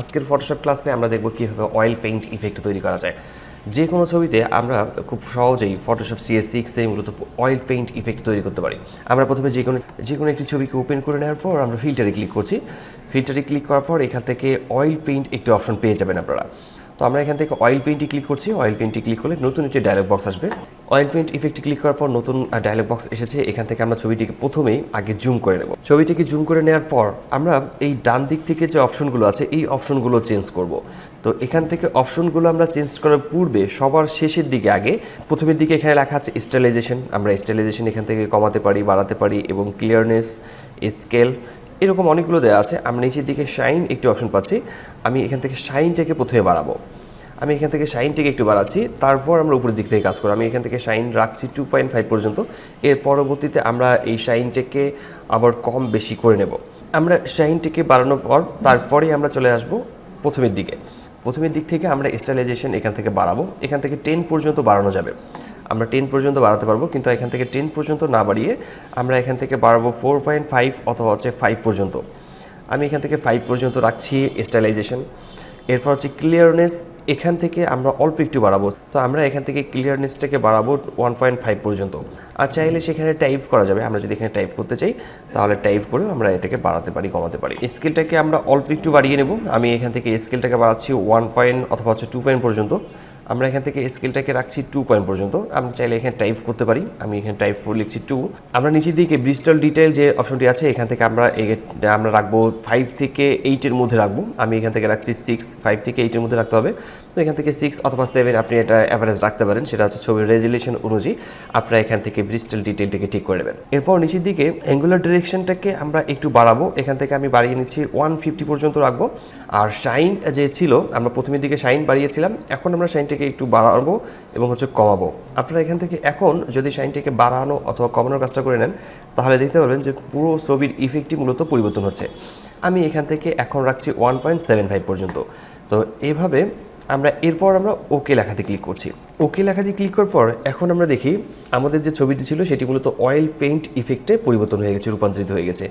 আজকের ফটোশপ ক্লাসে আমরা দেখব কীভাবে অয়েল পেইন্ট ইফেক্ট তৈরি করা যায়। যে কোনো ছবিতে আমরা খুব সহজেই ফটোশপ সিএস সিক্সে মূলত অয়েল পেইন্ট ইফেক্ট তৈরি করতে পারি। আমরা প্রথমে যে কোনো যে কোনো একটি ছবিকে ওপেন করে নেওয়ার পর আমরা ফিল্টারে ক্লিক করছি। ফিল্টারে ক্লিক করার পর এখান থেকে অয়েল পেইন্ট একটি অপশন পেয়ে যাবেন আপনারা। তো আমরা এখান থেকে অয়েল পেইন্টে ক্লিক করছি। অয়েল পেইন্টে ক্লিক করলে নতুন একটি ডায়লগ বক্স আসবে। অয়েল পেইন্ট ইফেক্টে ক্লিক করার পর নতুন ডায়লগ বক্স এসেছে। এখান থেকে আমরা ছবিটিকে প্রথমেই আগে জুম করে নেব। ছবিটিকে জুম করে নেওয়ার পর আমরা এই ডান দিক থেকে যে অপশনগুলো আছে, এই অপশনগুলো চেঞ্জ করব। তো এখান থেকে অপশনগুলো আমরা চেঞ্জ করার পূর্বে সবার শেষের দিকে আগে, প্রথমের দিকে এখানে লেখা আছে স্টাইলাইজেশন আমরা স্টাইলাইজেশন এখান থেকে কমাতে পারি, বাড়াতে পারি এবং ক্লিয়ারনেস স্কেল এরকম অনেকগুলো দেওয়া আছে। আমি নিচের দিকে শাইন একটি অপশন পাচ্ছি। আমি এখান থেকে শাইনটাকে প্রথমে বাড়াবো। আমি এখান থেকে শাইনটাকে একটু বাড়াচ্ছি। তারপর আমরা উপরের দিক থেকে কাজ করব। আমি এখান থেকে শাইন রাখছি টু পয়েন্ট ফাইভ পর্যন্ত। এর পরবর্তীতে আমরা এই শাইনটাকে আবার কম বেশি করে নেব। আমরা শাইনটাকে বাড়ানোর পর তারপরেই আমরা চলে আসব প্রথমের দিকে। প্রথমের দিক থেকে আমরা স্টাইলাইজেশন এখান থেকে বাড়াবো। এখান থেকে টেন পর্যন্ত বাড়ানো যাবে। আমরা টেন পর্যন্ত বাড়াতে পারব, কিন্তু এখান থেকে টেন পর্যন্ত না বাড়িয়ে আমরা এখান থেকে বাড়াবো ফোর পয়েন্ট ফাইভ অথবা হচ্ছে ফাইভ পর্যন্ত। আমি এখান থেকে ফাইভ পর্যন্ত রাখছি স্টাইলাইজেশন এরপর হচ্ছে ক্লিয়ারনেস এখান থেকে আমরা অল্প একটু বাড়াবো। তো আমরা এখান থেকে ক্লিয়ারনেসটাকে বাড়াবো ওয়ান পয়েন্ট ফাইভ পর্যন্ত। আর চাইলে সেখানে টাইপ করা যাবে, আমরা যদি এখানে টাইপ করতে চাই, তাহলে টাইপ করেও আমরা এটাকে বাড়াতে পারি, কমাতে পারি। স্কেলটাকে আমরা অল্প একটু বাড়িয়ে নেব। আমি এখান থেকে স্কেলটাকে বাড়াচ্ছি ওয়ান পয়েন্ট অথবা হচ্ছে টু পয়েন্ট পর্যন্ত। আমরা এখান থেকে স্কেলটাকে রাখছি টু পয়েন্ট পর্যন্ত। আমি চাইলে এখানে টাইপ করতে পারি। আমি এখানে টাইপ করে লিখছি টু আমরা নিচের দিকে ব্রিস্টল ডিটেল যে অপশনটি আছে, এখান থেকে আমরা আমরা রাখব ফাইভ থেকে এইটের মধ্যে রাখব। আমি এখান থেকে রাখছি সিক্স ফাইভ থেকে এইটের মধ্যে রাখতে হবে। তো এখান থেকে সিক্স অথবা সেভেন আপনি এটা অ্যাভারেজ রাখতে পারেন। সেটা হচ্ছে ছবির রেজুলেশন অনুযায়ী আপনারা এখান থেকে ব্রিস্টল ডিটেলটাকে ঠিক করে নেবেন। এরপর নিচের দিকে অ্যাঙ্গুলার ডিরেকশনটাকে আমরা একটু বাড়াবো। এখান থেকে আমি বাড়িয়ে নিচ্ছি ওয়ান ফিফটি পর্যন্ত রাখব। আর শাইন যে ছিল, আমরা প্রথমের দিকে শাইন বাড়িয়েছিলাম। এখন আমরা শাইনটাকে একটু বাড়াবো এবং হচ্ছে কমাবো। আপনারা এখান থেকে এখন যদি শাইনটাকে বাড়ানো অথবা কমানোর কাজটা করে নেন, তাহলে দেখতে পারবেন যে পুরো ছবির ইফেক্টই মূলত পরিবর্তন হচ্ছে। আমি এখান থেকে এখন রাখছি ওয়ান পয়েন্ট সেভেন ফাইভ পর্যন্ত। তো এভাবে আমরা এরপর আমরা ওকে লেখাতে ক্লিক করছি। ওকে লেখাতে ক্লিক করার পর এখন আমরা দেখি আমাদের যে ছবিটি ছিল, সেটি মূলত অয়েল পেইন্ট ইফেক্টে পরিবর্তন হয়ে গেছে, রূপান্তরিত হয়ে গেছে।